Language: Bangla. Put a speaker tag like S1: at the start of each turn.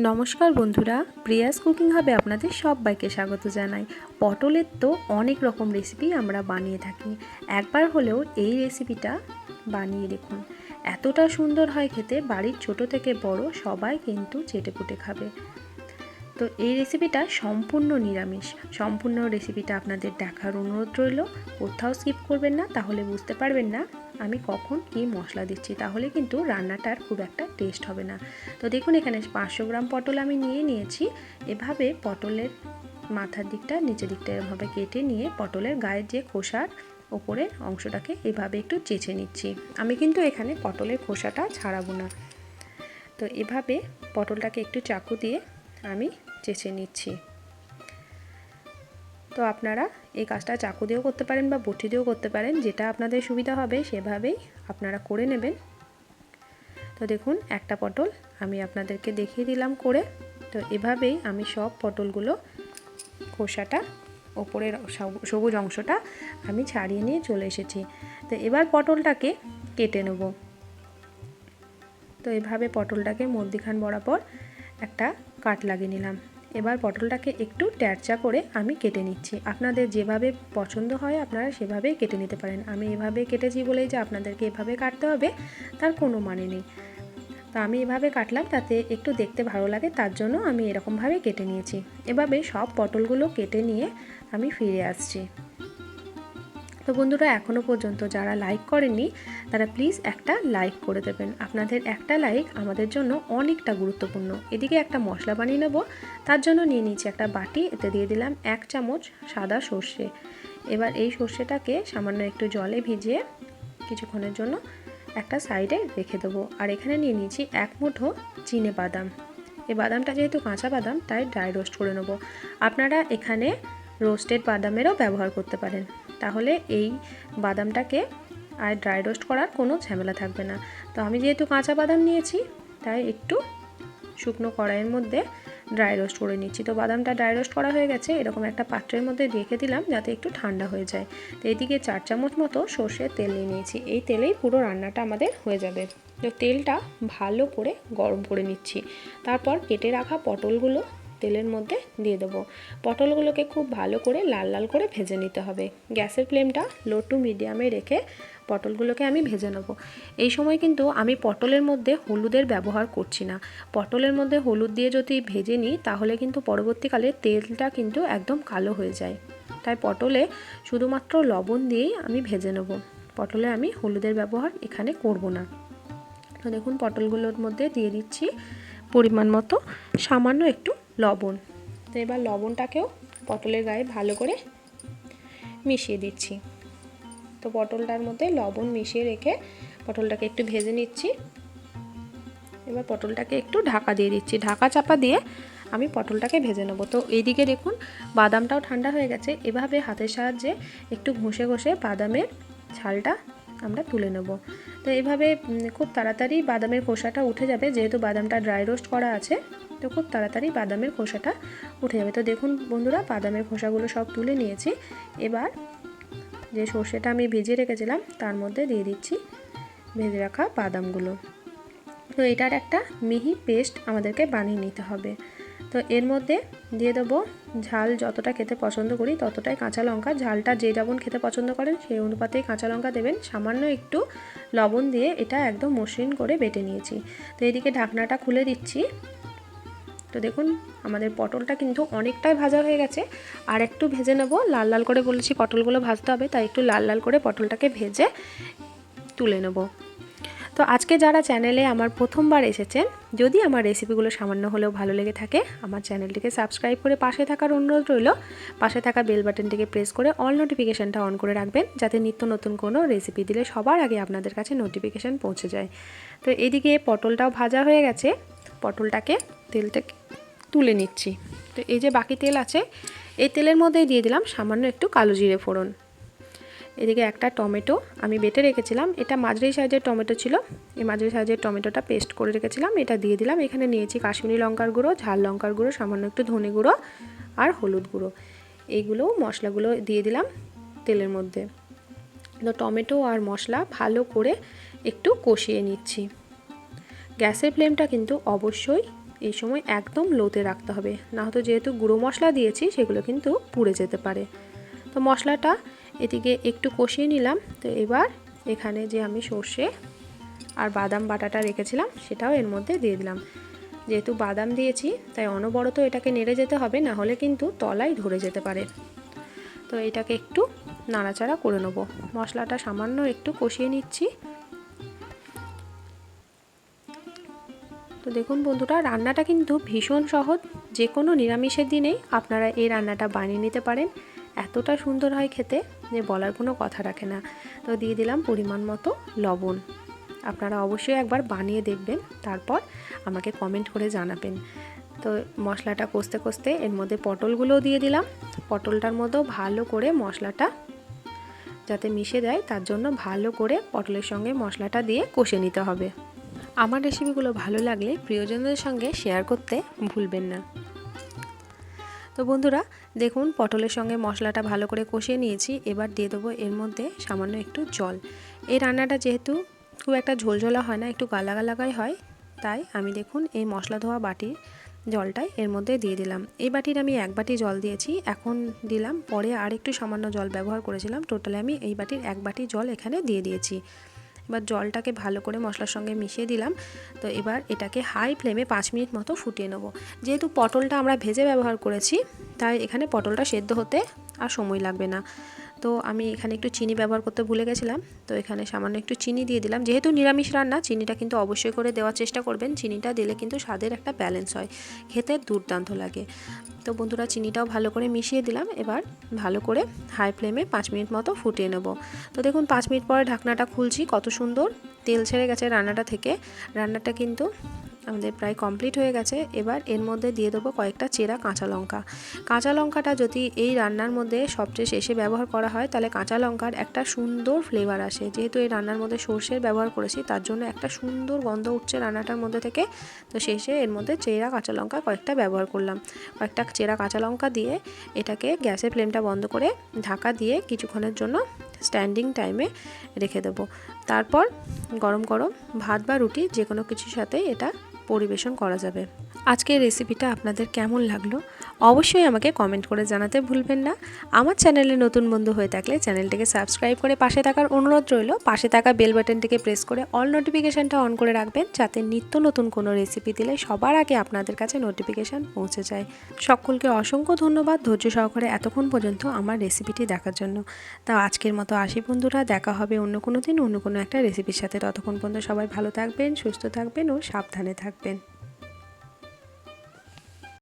S1: নমস্কার বন্ধুরা, প্রিয়াস কুকিং হবে আপনাদের সবাইকে স্বাগত জানাই। পটলের তো অনেক রকম রেসিপি আমরা বানিয়ে থাকি। একবার হলেও এই রেসিপিটা বানিয়ে দেখুন। এতটা সুন্দর হয় খেতে, বাড়ির ছোট থেকে বড় সবাই কিন্তু চেটেপুটে খাবে। তো এই রেসিপিটা সম্পূর্ণ নিরামিষ। সম্পূর্ণ রেসিপিটা আপনাদের দেখার অনুরোধ রইল। কোথাও স্কিপ করবেন না, তাহলে বুঝতে পারবেন না আমি কখন কি মশলা দিচ্ছি। তাহলে কিন্তু রান্নাটার খুব একটা টেস্ট হবে না। তো দেখুন, এখানে পাঁচশো গ্রাম পটল আমি নিয়ে নিয়েছি। এভাবে পটলের মাথার দিকটা, নিচের দিকটা এভাবে কেটে নিয়ে পটলের গায়ের যে খোসার ওপরের অংশটাকে এভাবে একটু চেঁচে নিচ্ছি। আমি কিন্তু এখানে পটলের খোসাটা ছাড়াবো না। তো এভাবে পটলটাকে একটু চাকু দিয়ে আমি চেঁচে নিচ্ছি। তো আপনারা এই কাজটা চাকু দিয়েও করতে পারেন বা বটি দিয়েও করতে পারেন, যেটা আপনাদের সুবিধা হবে সেভাবেই আপনারা করে নেবেন। তো দেখুন, একটা পটল আমি আপনাদেরকে দেখিয়ে দিলাম করে। তো এভাবেই আমি সব পটলগুলো খোসাটা, ওপরের সবুজ অংশটা আমি ছাড়িয়ে নিয়ে চলে এসেছি। তো এবার পটলটাকে কেটে নেব। তো এভাবে পটলটাকে মধ্যিখান বরাবর একটা কাট লাগিয়ে নিলাম। এবার পটলটাকে একটু ট্যাটচা করে আমি কেটে নিচ্ছি। আপনাদের যেভাবে পছন্দ হয় আপনারা সেভাবেই কেটে নিতে পারেন। আমি এভাবে কেটেছি বলেই যে আপনাদেরকে এভাবে কাটতে হবে, তার কোনো মানে নেই। তো আমি এভাবে কাটলাম তাতে একটু দেখতে ভালো লাগে, তার জন্য আমি এরকমভাবে কেটে নিয়েছি। এভাবে সব পটলগুলো কেটে নিয়ে আমি ফিরে আসছি। তো বন্ধুরা এখনও পর্যন্ত যারা লাইক করেননি, তারা প্লিজ একটা লাইক করে দেবেন। আপনাদের একটা লাইক আমাদের জন্য অনেকটা গুরুত্বপূর্ণ। এদিকে একটা মশলা বানিয়ে নেব, তার জন্য নিয়ে নিচ্ছি একটা বাটি, এতে দিয়ে দিলাম এক চামচ সাদা সর্ষে। এবার এই সর্ষেটাকে সামান্য একটু জলে ভিজিয়ে কিছুক্ষণের জন্য একটা সাইডে রেখে দেবো। আর এখানে নিয়ে নিয়েছি এক মুঠো চিনে বাদাম। এই বাদামটা যেহেতু কাঁচা বাদাম, তাই ড্রাই রোস্ট করে নেব। আপনারা এখানে রোস্টেড বাদামেরও ব্যবহার করতে পারেন। তাহলে এই বাদামটাকে আর ড্রাই রোস্ট করার কোনো ঝামেলা থাকবে না। তো আমি যেহেতু কাঁচা বাদাম নিয়েছি, তাই একটু শুকনো কড়াইয়ের মধ্যে ড্রাই রোস্ট করে নিচ্ছি। তো বাদামটা ড্রাই রোস্ট করা হয়ে গেছে, এরকম একটা পাত্রের মধ্যে রেখে দিলাম যাতে একটু ঠান্ডা হয়ে যায়। তো এইদিকে চার চামচ মতো সর্ষের তেল নিয়ে নিয়েছি। এই তেলেই পুরো রান্নাটা আমাদের হয়ে যাবে। তো তেলটা ভালো করে গরম করে নিচ্ছি। তারপর কেটে রাখা পটলগুলো তেলের মধ্যে দিয়ে দেবো। পটলগুলোকে খুব ভালো করে লাল লাল করে ভেজে নিতে হবে। গ্যাসের ফ্লেমটা লো টু মিডিয়ামে রেখে পটলগুলোকে আমি ভেজে নেব। এই সময় কিন্তু আমি পটলের মধ্যে হলুদের ব্যবহার করছি না। পটলের মধ্যে হলুদ দিয়ে যদি ভেজে নিই, তাহলে কিন্তু পরবর্তীকালে তেলটা কিন্তু একদম কালো হয়ে যায়। তাই পটলে শুধুমাত্র লবণ দিয়েই আমি ভেজে নেব। পটলে আমি হলুদের ব্যবহার এখানে করব না। তো দেখুন, পটলগুলোর মধ্যে দিয়ে দিচ্ছি পরিমাণ মতো। সামান্য একটু লবণ। তো এবার লবণটাকেও পটলের গায়ে ভালো করে মিশিয়ে দিচ্ছি। তো পটলটার মধ্যে লবণ মিশিয়ে রেখে পটলটাকে একটু ভেজে নিচ্ছি। এবার পটলটাকে একটু ঢাকা দিয়ে দিচ্ছি। ঢাকা চাপা দিয়ে আমি পটলটাকে ভেজে নেব। তো এইদিকে দেখুন, বাদামটাও ঠান্ডা হয়ে গেছে। এভাবে হাতের সাহায্যে একটু ঘষে ঘষে বাদামের ছালটা আমরা তুলে নেব। তো এভাবে খুব তাড়াতাড়ি বাদামের খোসাটা উঠে যাবে। যেহেতু বাদামটা ড্রাই রোস্ট করা আছে তো খুব তাড়াতাড়ি বাদামের খোসাটা উঠে যাবে। তো দেখুন বন্ধুরা, বাদামের খোসাগুলো সব তুলে নিয়েছি। এবার যে সর্ষেটা আমি ভিজিয়ে রেখেছিলাম, তার মধ্যে দিয়ে দিচ্ছি ভেজে রাখা বাদামগুলো। তো এটার একটা মিহি পেস্ট আমাদেরকে বানিয়ে নিতে হবে। তো এর মধ্যে দিয়ে দেবো ঝাল যতটা খেতে পছন্দ করি, ততটাই কাঁচা লঙ্কা। ঝালটা যে যেমন খেতে পছন্দ করেন, সেই অনুপাতেই কাঁচা লঙ্কা দেবেন। সামান্য একটু লবণ দিয়ে এটা একদম মসৃণ করে বেটে নিয়েছি। তো এদিকে ঢাকনাটা খুলে দিচ্ছি। তো দেখুন, আমাদের পটলটা কিন্তু অনেকটাই ভাজা হয়ে গেছে। আর একটু ভেজে নেব। লাল লাল করে বলেছি পটলগুলো ভাজতে হবে, তাই একটু লাল লাল করে পটলটাকে ভেজে তুলে নেব। তো আজকে যারা চ্যানেলে আমার প্রথমবার এসেছেন, যদি আমার রেসিপিগুলো সামান্য হলেও ভালো লেগে থাকে, আমার চ্যানেলটিকে সাবস্ক্রাইব করে পাশে থাকার অনুরোধ রইল। পাশে থাকা বেল বাটনটিকে প্রেস করে অল নোটিফিকেশানটা অন করে রাখবেন, যাতে নিত্য নতুন কোনো রেসিপি দিলে সবার আগে আপনাদের কাছে নোটিফিকেশান পৌঁছে যায়। তো এদিকে পটলটাও ভাজা হয়ে গেছে। পটলটাকে তেল থেকে তুলে নিচ্ছি। তো এই যে বাকি তেল আছে, এই তেলের মধ্যেই দিয়ে দিলাম সামান্য একটু কালো জিরে ফোড়ন। এদিকে একটা টমেটো আমি বেটে রেখেছিলাম। এটা মাঝারি সাইজের টমেটো ছিল। এই মাঝারি সাইজের টমেটোটা পেস্ট করে রেখেছিলাম। এটা দিয়ে দিলাম। এখানে নিয়েছি কাশ্মীরি লঙ্কার গুঁড়ো, ঝাল লঙ্কার গুঁড়ো, সামান্য একটু ধনে গুঁড়ো আর হলুদ গুঁড়ো। এইগুলো মশলাগুলো দিয়ে দিলাম তেলের মধ্যে। তো টমেটো আর মশলা ভালো করে একটু কষিয়ে নিচ্ছি। গ্যাসের ফ্লেমটা কিন্তু অবশ্যই এই সময় একদম লোতে রাখতে হবে। না হয়তো যেহেতু গুঁড়ো মশলা দিয়েছি, সেগুলো কিন্তু পুড়ে যেতে পারে। তো মশলাটা এদিকে একটু কষিয়ে নিলাম। তো এবার এখানে যে আমি সর্ষে আর বাদাম বাটাটা রেখেছিলাম, সেটাও এর মধ্যে দিয়ে দিলাম। যেহেতু বাদাম দিয়েছি, তাই অনবরত এটাকে নেড়ে যেতে হবে, না হলে কিন্তু তলায় ধরে যেতে পারে। তো এটাকে একটু নাড়াচাড়া করে নেব। মশলাটা সামান্য একটু কষিয়ে নিচ্ছি। তো দেখুন বন্ধুরা, রান্নাটা কিন্তু ভীষণ সহজ। যে কোনো নিরামিষের দিনেই আপনারা এই রান্নাটা বানিয়ে নিতে পারেন। এতটা সুন্দর হয় খেতে যে বলার কোনো কথা রাখে না। তো দিয়ে দিলাম পরিমাণ মতো লবণ। আপনারা অবশ্যই একবার বানিয়ে দেখবেন, তারপর আমাকে কমেন্ট করে জানাবেন। তো মশলাটা কষতে কষতে এর মধ্যে পটলগুলোও দিয়ে দিলাম। পটলটার মধ্যেও ভালো করে মশলাটা যাতে মিশে যায়, তার জন্য ভালো করে পটলের সঙ্গে মশলাটা দিয়ে কষে নিতে হবে। আমার রেসিপিগুলো ভালো লাগলে প্রিয়জনদের সঙ্গে শেয়ার করতে ভুলবেন না। তো বন্ধুরা, দেখুন পটলের সঙ্গে মশলাটা ভালো করে কষিয়ে নিয়েছি। এবার দিয়ে দেবো এর মধ্যে সামান্য একটু জল। এই রান্নাটা যেহেতু খুব একটা ঝোলঝোলা হয় না, একটু গালা গালাগাই হয়, তাই আমি দেখুন এই মশলা ধোয়া বাটির জলটাই এর মধ্যে দিয়ে দিলাম। এই বাটির আমি এক বাটি জল দিয়েছি, এখন দিলাম। পরে আর একটু সামান্য জল ব্যবহার করেছিলাম। টোটালে আমি এই বাটির এক বাটি জল এখানে দিয়ে দিয়েছি। এবার জলটাকে ভালো করে মশলার সঙ্গে মিশিয়ে দিলাম। তো এবার এটাকে হাই ফ্লেমে পাঁচ মিনিট মতো ফুটিয়ে নেব। যেহেতু পটলটা আমরা ভেজে ব্যবহার করেছি, তাই এখানে পটলটা সেদ্ধ হতে আর সময় লাগবে না। তো আমি এখানে একটু চিনি ব্যবহার করতে ভুলে গেছিলাম। তো এখানে সামান্য একটু চিনি দিয়ে দিলাম। যেহেতু নিরামিষ রান্না, চিনিটা কিন্তু অবশ্যই করে দেওয়ার চেষ্টা করবেন। চিনিটা দিলে কিন্তু স্বাদের একটা ব্যালেন্স হয়। খেতে দুর্দান্ত লাগে। তো বন্ধুরা, চিনিটাও ভালো করে মিশিয়ে দিলাম। এবার ভালো করে হাই ফ্লেমে পাঁচ মিনিট মতো ফুটিয়ে নেব। তো দেখুন, পাঁচ মিনিট পরে ঢাকনাটা খুলছি। কত সুন্দর তেল ছেড়ে গেছে রান্নাটা থেকে। রান্নাটা কিন্তু আমাদের প্রায় কমপ্লিট হয়ে গেছে। এবার এর মধ্যে দিয়ে দেবো কয়েকটা চেরা কাঁচা লঙ্কা। কাঁচা লঙ্কাটা যদি এই রান্নার মধ্যে সবচেয়ে শেষে ব্যবহার করা হয়, তাহলে কাঁচা লঙ্কার একটা সুন্দর ফ্লেভার আসে। যেহেতু এই রান্নার মধ্যে সর্ষের ব্যবহার করেছি, তার জন্য একটা সুন্দর গন্ধ উঠছে রান্নাটার মধ্যে থেকে। তো শেষে এর মধ্যে চেরা কাঁচা লঙ্কা কয়েকটা ব্যবহার করলাম। কয়েকটা চেরা কাঁচা লঙ্কা দিয়ে এটাকে গ্যাসের ফ্লেমটা বন্ধ করে ঢাকা দিয়ে কিছুক্ষণের জন্য স্ট্যান্ডিং টাইমে রেখে দেবো। তারপর গরম গরম ভাত বা রুটি যে কোনো কিছুর সাথে এটা পরিবেশন করা যাবে। আজকের রেসিপিটা আপনাদের কেমন লাগল, অবশ্যই আমাকে কমেন্ট করে জানাতে ভুলবেন না। আমার চ্যানেলে নতুন বন্ধু হয়ে থাকলে চ্যানেলটিকে সাবস্ক্রাইব করে পাশে থাকার অনুরোধ রইল। পাশে থাকা বেল বাটনটিকে প্রেস করে অল নোটিফিকেশানটা অন করে রাখবেন, যাতে নিত্য নতুন কোনো রেসিপি দিলে সবার আগে আপনাদের কাছে নোটিফিকেশান পৌঁছে যায়। সকলকে অসংখ্য ধন্যবাদ ধৈর্য সহকারে এতক্ষণ পর্যন্ত আমার রেসিপিটি দেখার জন্য। তা আজকের মতো আসি বন্ধুরা, দেখা হবে অন্য কোনো দিন, অন্য কোনো একটা রেসিপির সাথে। ততক্ষণ পর্যন্ত সবাই ভালো থাকবেন, সুস্থ থাকবেন ও সাবধানে থাকবেন।